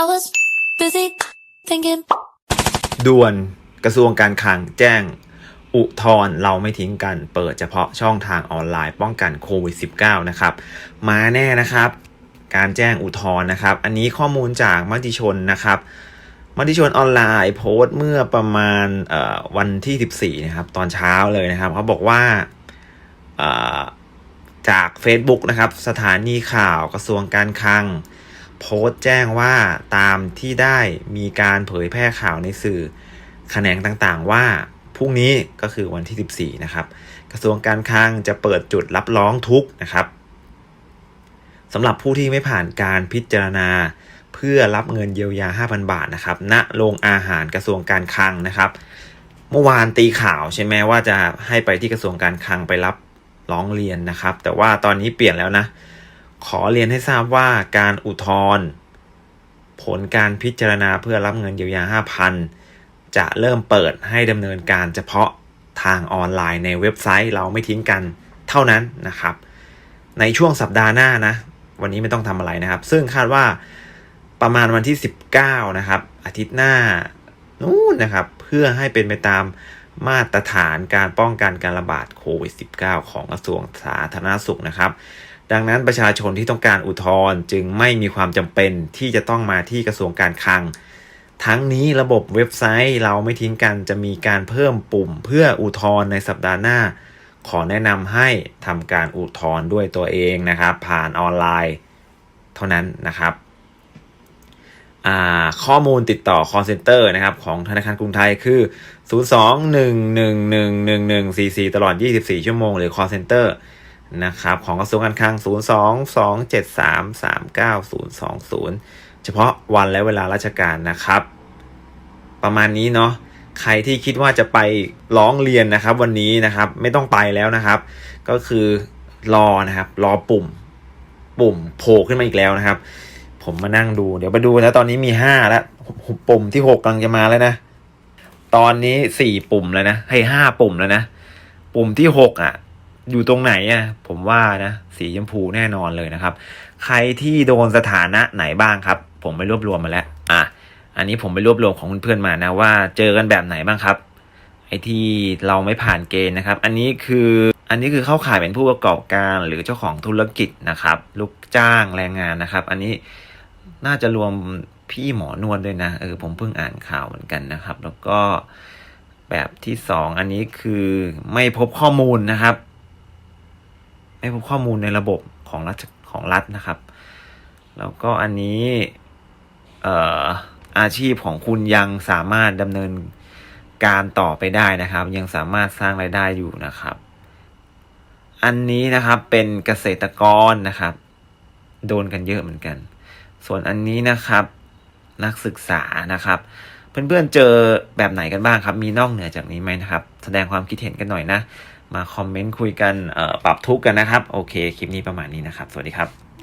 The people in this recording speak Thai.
I was busy thinking. ด่วนกระทรวงการคลังแจ้ง อุทธรเราไม่ทิ้งกัน เปิดเฉพาะช่องทางออนไลน์ป้องกันโควิด -19 นะครับ มาแน่นะครับ การแจ้งอุทธรนะครับ อันนี้ข้อมูลจากมติชนนะครับมติชนออนไลน์โพสต์เมื่อประมาณวันที่ 14 นะครับ ตอนเช้าเลยนะครับเขาบอกว่าจาก Facebook นะครับ สถานีข่าวกระทรวงการคลัง โพสต์แจ้งว่าตามที่ได้มีการเผยแพร่ข่าวในสื่อแขนงต่างๆ ว่าพรุ่งนี้ก็คือวันที่ 14 นะครับ กระทรวงการคลังจะเปิดจุดรับร้องทุกนะครับสำหรับผู้ที่ไม่ผ่านการพิจารณาเพื่อรับเงินเยียวยา 5,000 บาทนะครับณโรงอาหารกระทรวงการคลังนะครับ เมื่อวานตีข่าวใช่ไหมว่าจะให้ไปที่กระทรวงการคลังไปรับร้องเรียนนะครับ แต่ว่าตอนนี้เปลี่ยนแล้วนะ ขอเรียนให้ทราบว่าการอุทธรณ์ผลการพิจารณาเพื่อรับเงินเยียวยา 5,000 จะเริ่มเปิดให้ดำเนินการเฉพาะทางออนไลน์ในเว็บไซต์เราไม่ทิ้งกันเท่านั้นนะครับ ในช่วงสัปดาห์หน้านะ วันนี้ไม่ต้องทำอะไรนะครับ ซึ่งคาดว่าประมาณวันที่ 19 นะครับ อาทิตย์หน้านู่นนะครับ เพื่อให้เป็นไปตามมาตรฐานการป้องกันการระบาดโควิด -19 ของกระทรวงสาธารณสุขนะครับ ดังนั้นประชาชนที่ต้องการอุทธรณ์จึงไม่มีความจำเป็นที่จะต้องมาที่กระทรวงการคลัง ทั้งนี้ระบบเว็บไซต์เราไม่ทิ้งกันจะมีการเพิ่มปุ่มเพื่ออุทธรณ์ในสัปดาห์หน้า ขอแนะนำให้ทำการอุทธรณ์ด้วยตัวเองนะครับ ผ่านออนไลน์ เท่านั้นนะครับข้อมูลติดต่อ call center นะครับของธนาคารกรุงไทยคือ 02-111-1144 ตลอด 24 ชั่วโมง หรือ call center นะครับของกระทรวงการคลัง 02-273-39020 เฉพาะวันและเวลาราชการนะครับ ประมาณนี้เนาะใครที่คิดว่าจะไปร้องเรียนนะครับ วันนี้นะครับไม่ต้องไปแล้วนะครับ ก็คือรอนะครับ รอปุ่ม ปุ่มโผล่ขึ้นมาอีกแล้วนะครับ ผมมานั่งดู เดี๋ยวไปดูนะตอนนี้มีห้าแล้วปุ่มที่หกกำลังจะมาแล้วนะตอนนี้สี่ปุ่มแล้วนะให้ห้าปุ่มแล้วนะ ปุ่มที่หกอะ อยู่ตรงไหนอะผมว่านะสีชมพูแน่นอนเลยนะครับ ใครที่โดนสถานะไหนบ้างครับ ผมไปรวบรวมมาแล้ว อะอันนี้ผมไปรวบรวมของเพื่อนๆมานะว่าเจอกันแบบไหนบ้างครับไอ้ที่เราไม่ผ่านเกณฑ์นะครับ อันนี้คืออันนี้คือเข้าข่ายเป็นผู้ประกอบการหรือเจ้าของธุรกิจนะครับ ลูกจ้างแรงงานนะครับ อันนี้น่าจะรวมพี่หมอนวดด้วยนะเออผมเพิ่งอ่านข่าวเหมือนกันนะครับ แล้วก็แบบที่สองอันนี้คือไม่พบข้อมูลนะครับ ไม่พบข้อมูลในระบบของรัฐของรัฐนะครับ แล้วก็อันนี้เอ่ออาชีพของคุณยังสามารถดำเนินการต่อไปได้นะครับ ยังสามารถสร้างรายได้อยู่นะครับ อันนี้นะครับเป็นเกษตรกรนะครับ โดนกันเยอะเหมือนกัน ส่วนอันนี้นะครับนักศึกษานะครับ เพื่อนๆเจอแบบไหนกันบ้างครับ มีนอกเหนือจากนี้ไหมนะครับ แสดงความคิดเห็นกันหน่อยนะ มาคอมเมนต์คุยกันปรับทุกข์กันนะครับ โอเค คลิปนี้ประมาณนี้นะครับ สวัสดีครับ